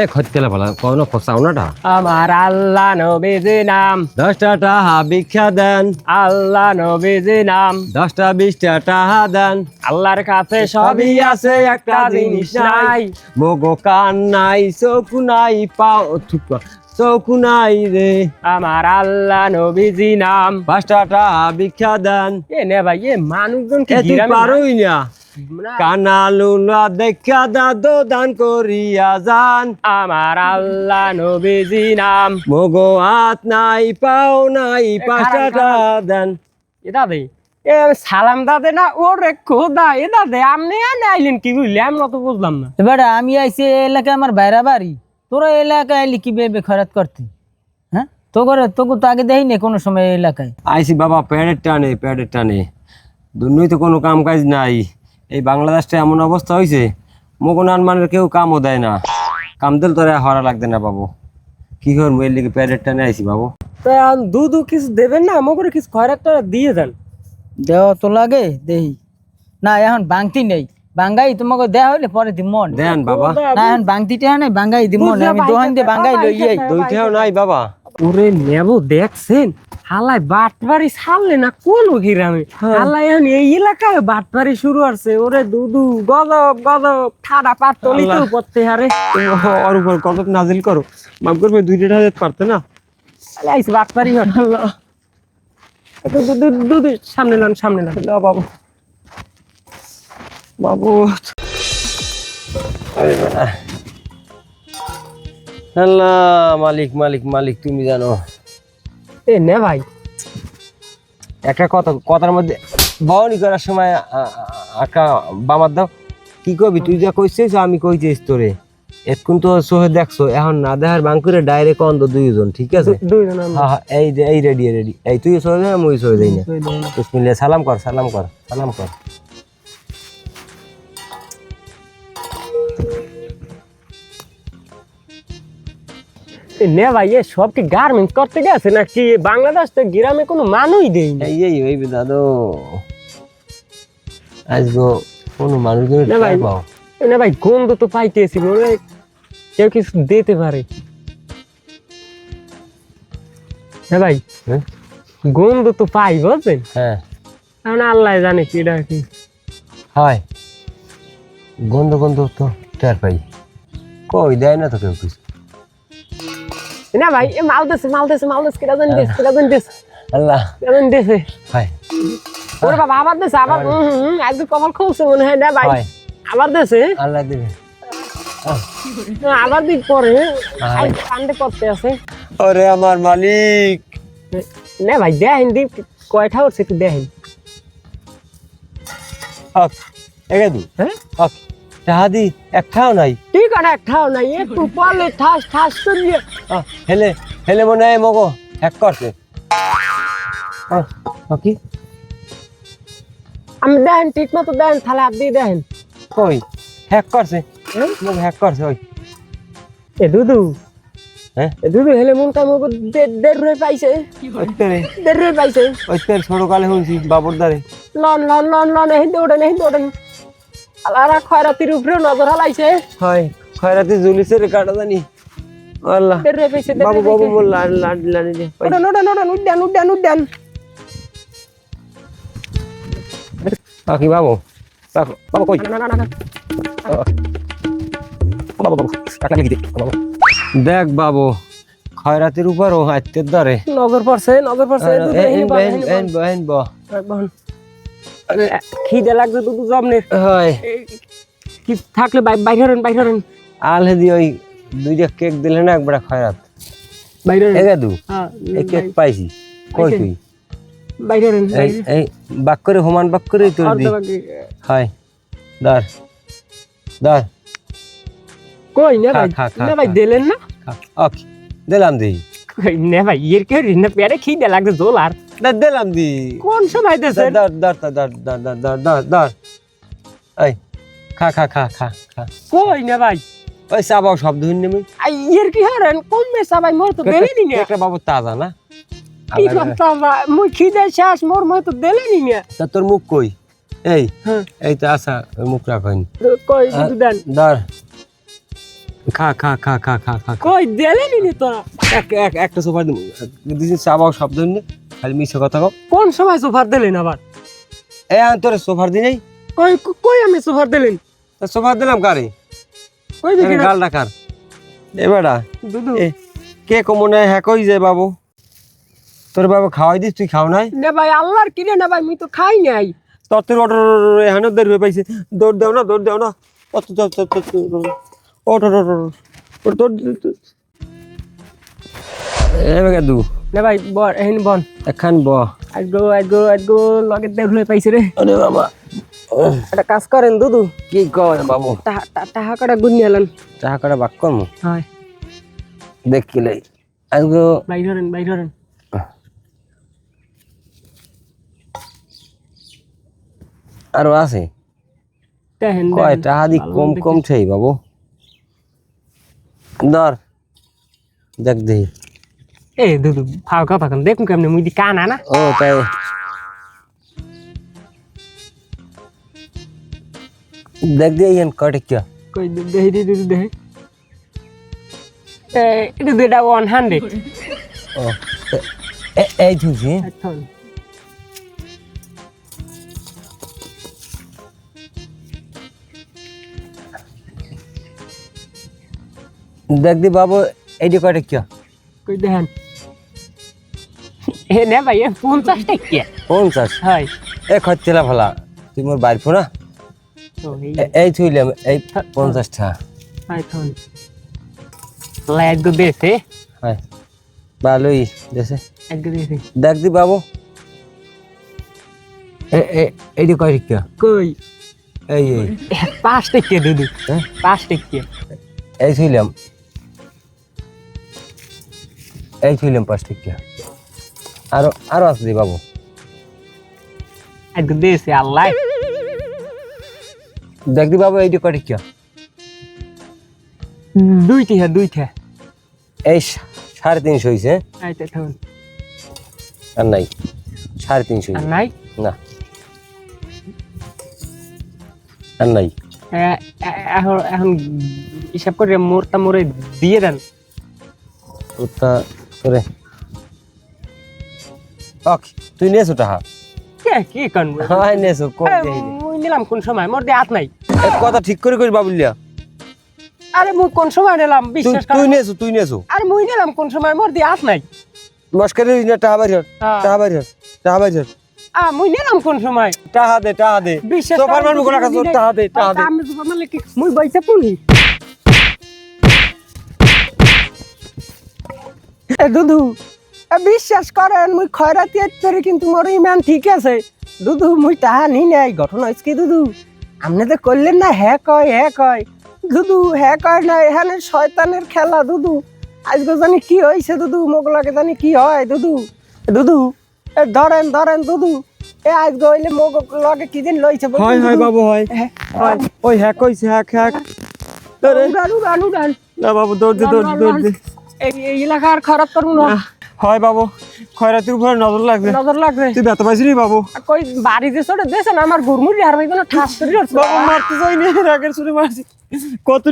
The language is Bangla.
এ খতকেলা বলা? কোনো ফসাউনাটা আমার আল্লাহ নবীজি নাম। দশটা টাহা ভিক্ষা দেন। আল্লাহ নবীজি নাম। দশটা বিশটা টাহা দেন। আল্লাহর কাছে সবই আছে একটা জিনিস নাই। মগো কান নাই চোখ নাই পাও থুকা। চোখ নাই রে। আমার আল্লাহ নবীজি নাম। পাঁচটা টাহা ভিক্ষা দেন। এ নে ভাই এ মানুষজন কি পারোই না। না? কানা লুলা দেখা দাদো দান করিয়া যান। আমার আল্লাহ নবীজি নাম। মগো হাত নাই পাও নাই টাহা দেন। এ দাদে এ সালাম দাদে না? ওরে খোদা এ দাদে আপনি আইলেন কি বুঝলি? আমি অত বুঝলাম না। এবারে আমি আইছি এই এলাকায় আমার বাইরা বাড়ি। তোরা এলাকায় আইলি কি বেবে খরাত করতে? হ্যাঁ? তো করে তোকে তো আগে দেখিনি কোনো সময় এলাকায়। আইসি বাবা প্যাডের টানে প্যাডের টানে। দুর্নীতি তো কোনো কাম কাজ নাই। এই বাংলাদেশটা এমন অবস্থা হয়েছে মগন আনমানের কেউ কামও দেয় না। কাম দিল তোরা হরা লাগবে না বাবু। কি করব এর লিগে প্যাডের টানে আইসি বাবু। তা দুধু কিছু দেবেন না আমাকে কিছু খয়রাকটা দিয়ে দেন। দেওয়া তো লাগে দেহি। না এখন বাংতি নেই। বাঙ্গাই তোমাকে দেয়া হইলে পরে দিব মন। দেন বাবা। না এখন বাংতিটা নেই বাঙ্গাই দিব মন। আমি দোহান দিয়ে বাঙ্গাই লই যাই দুইটাও নাই বাবা। ওরে নেব দেখছেন? হালাই বাটবাড়ি ছাড়লে না কোন গ্রামে হালাই এখন এই এলাকায় বাটবাড়ি শুরু আছে ওরে দুদু গদব গদব ঠাডা পাট তলিতে পড়তে হারে। ওর উপর কত নাজিল করো। মাফ করবে দুইটা টাকা পারতে না? আইস বাটবাড়ি হট দুদু সামনে লন সামনে লন না বাবু। বাবু। আল্লাহ মালিক মালিক মালিক তুমি জানো। এ নে ভাই। একটা কথা কথার মধ্যে বহনি করার সময় একটা বামার দাও। কি কবি তুই যা কইছিস আমি কইছিস তোরে। এখন তো সোহে দেখছ এখন না দেখার বাঙ্কুরে ডাইরেক্ট অন্ধ দুইজন ঠিক আছে? এই যে এই রেডি রেডি এই তুই সোহে দে মুই সোহে দেই না। বিসমিল্লাহ সালাম কর সালাম কর সালাম কর। নে ভাই এ সব কি গার্মেন্টস করতে গেছে নাকি? বাংলাদেশ তো গ্রামে কোনো দেই না এই ওই দাদু। আজগো কোনো মানুষজন না ভাই। না ভাই গন্ধ তো পাইতেছি মনে কেউ কিছু দিতে পারে। হ্যাঁ ভাই? গন্ধ তো পাই বুঝছেন? হ্যাঁ। এখন আল্লাহ জানে কি ডাকি হয়। গন্ধ গন্ধ তো টের পাই। কই দেয় না তো কেউ কিছু। না ভাই এ মাল দেছে মাল দেছে মাল দেছে কেটা জানি দেছে কেটা জানি দেছে। আল্লাহ। কেটা জানি দেছে। হয়। ওরে বাবা আবার দেছে আবার আজকে কপাল খুলছে মনে হয় না ভাই? আবার দেছে? আল্লাহ দিবে। আবার দিক পরে। কান্দে করতে আছে। ওরে আমার মালিক। না ভাই দেখেন দিক কয়টা উঠছে একটু দেখেন দু হ্যাঁ? হক টাহাদি একটাও নাই। ঠিক আছে একটাও নাই। একটু পলে ঠাস ঠাস করিয়ে। হেলে হেলে মনে হয় মগো হ্যাক করছে কি? আমি দেখেন ঠিক মতো দেখেন তাহলে হাত দিয়ে দেখেন কই? হ্যাক করছে। মগ হ্যাক করছে ওই। এ দুদু হ্যাঁ? এ দুদু হেলে মন কাম দেড় রুয়ে পাইছে। দেড় রুয়ে পাইছে। ওইটারে ছোট কালে শুনছি বাবুর দ্বারে। লন লন লন লন এই দৌড়েন এই দৌড়েন আলারা খয়রাতির উপরেও নজর হালাইছে। হয় খয়রাতি জুলিছে রে কাটা জানি দেখ বাবু খয়রাতির উপর ও হাতের ধরে নজর পড়ছে নজর পড়ছে খিদে লাগছে দুধ জমনে হয়। কি থাকলে দি ওই দুইটা কেক দিলে না একবার খয়রাত এগে দু হ্যাঁ, এই কেক পাইছি। কই তুই? এই বাক করে হুমান বাক করে তোর দি। হয়। দার দার কই না ভাই না ভাই দিলেন না? ওকে দিলাম দি। কই না ভাই এর কে না পেরে খিদে লাগছে জোল আর। না দিলাম দি। কোন সময় দেছে দার দার দার দার দার দার দার এই খা খা খা খা খা। কই না ভাই? ওই চাবাও সব ধুন নেমি আই এর কি হারেন? কোন মেসা ভাই মোর তো দেলেনি না? একটা বাবু তাজা না? কি কথা ভাই মুই খিদে শেষ মোর মই তো দেলেনি না? তা তোর মুখ কই? এই হ্যাঁ। এই তো আসা ওই মুখ রাখ কই দুধ দেন। দার খা খা খা খা খা খা। কই দেলেনি নি তো? এক এক একটা সোফা দিন দিন চাবাও শব্দ নেই খালি মিশে কথা কও কোন সময় সোফার দিলেন আবার এ আন তোর সোফার দিনেই কই কই আমি সোফার দিলেন তা সোফা দিলাম কারে কই দেখি গাল ডাকার এ বেটা দুদু কে কমনে হ্যাঁ কই যায় বাবু তোর বাবা খাওয়াই দিস তুই খাও নাই না ভাই আল্লাহর কিনে না ভাই মুই তো খাই নাই তোর তোর অটো এখানে দৌড় হয়ে পাইছে দৌড় দেও না দৌড় দেও না অত ওটো দৌড় বেগা দু না ভাই বর এহিন বন এখান ব। আজগো আজগো আজগো লগে দেখলে পাইছে রে আরে বাবা। একটা কাজ করেন দুদু। কি কর বাবু? টাহা টাহা কাটা গুনি আলেন চাহা বাক কর্ম হয়। দেখিলে। আজকে বাইর হরেন বাইর হরেন আরও আছে? কয় টাহা দি কম কম ছেই বাবু। ধর দেখ দেহি এ দুদু ফাও কথা কেন দেখুন কেমনে মুই দি কানা না ও তাই দেখ দিয়ে ইয়ান কটে কিয়া কই দে- দেহি দি দুদু দেহি এ এটা দুটা ওয়ান হান্ড্রেড ও এই থুছি দেখ দি বাবু এইটি কটে কিয়া কই দেখেন। এ নে ভাই এ পঞ্চাশ টাকা পঞ্চাশ? হয়। এ খরচেলা ভালা। তুই মোর বাইর ফোনা? এই থুইলাম এই পঞ্চাশ টা এখন লাইট গো দেছে। হয়। ভালোই দেছে। দেখ দি বাবু। এইটি কিয়া কই? এই এই। পাঁচ টাকা দুদু হ্যাঁ? পাঁচ টাকা এই থুইলাম এই থুইলাম পাঁচ টিকিয়া আরও আরও আছে দি বাবু। এক গো দেছে আল্লাহ। দেখ দি বাবু এইটি কটে কিয়া দুইটি হ্যাঁ দুইটা। এই সাড়ে তিনশো হয়েছে আইতে আর নাই সাড়ে তিনশো নাই? না। আর নাই। এখন এখন হিসাব করে মোরটা মোরে দিয়ে দেন। ওটা করে অক তুই নেছো টাহা কে কি করব হাই নেছো কোন দেই মুই নিলাম কোন সময়? মোর দিয়ে হাত নাই কথা ঠিক করে করি বাবুলিয়া আরে মুই কোন সময় নিলাম? তুই বিশ্বাস তুই কর নেছো তুই নেছো আরে মুই নিলাম কোন সময়? মোর দিয়ে হাত নাই। মস্কারি না টাহা বাড়ি হ্যাঁ। টাহা বাড়ি আ মুই নিলাম কোন সময়? টাহা দে টাহা দে। বিশ্বাস তো পারমান টাহা দে টাহা দে। আমি তো মানে কি মুই বাইসা পুনি এ দুদু এ বিশ্বাস করেন মুই খয়রাতি এত্তরে কিন্তু মোর ইমান ঠিক আছে। দুদু মুই তাহা নি নাই ঘটনা হইছে কি দুদু আপনি তো করলেন না হ্যাঁ কয় হ্যাঁ কয়। দুদু হ্যাঁ কয় না এখানে শয়তানের খেলা দুদু আজকে জানি কি হয়েছে দুদু মোগলাকে জানি কি হয় দুদু দুদু এ ধরেন ধরেন দুদু এ আজকে হইলে মোগ লগে কি দিন লইছে হয় হয়? বাবু হয়। হ্যাঁ, হয়। ওই হ্যাক কইছে হ্যাক হ্যাক উড়ান উড়ান উড়ান না বাবু দৌড় দে দৌড় দৌড় দে এই এলাকা আর খারাপ করব না? হয় বাবু। খয়রাতির উপরে নজর লাগবে। নজর লাগবে। তুই ব্যথা পাইছিস রে বাবু কই বাড়িতে চড়ে দেছেন আমার গুড়মুড়ি আর ভাই কোনো ঠাস করে বাবু মারতে যাইনি রাগের সুরে মারছি। কত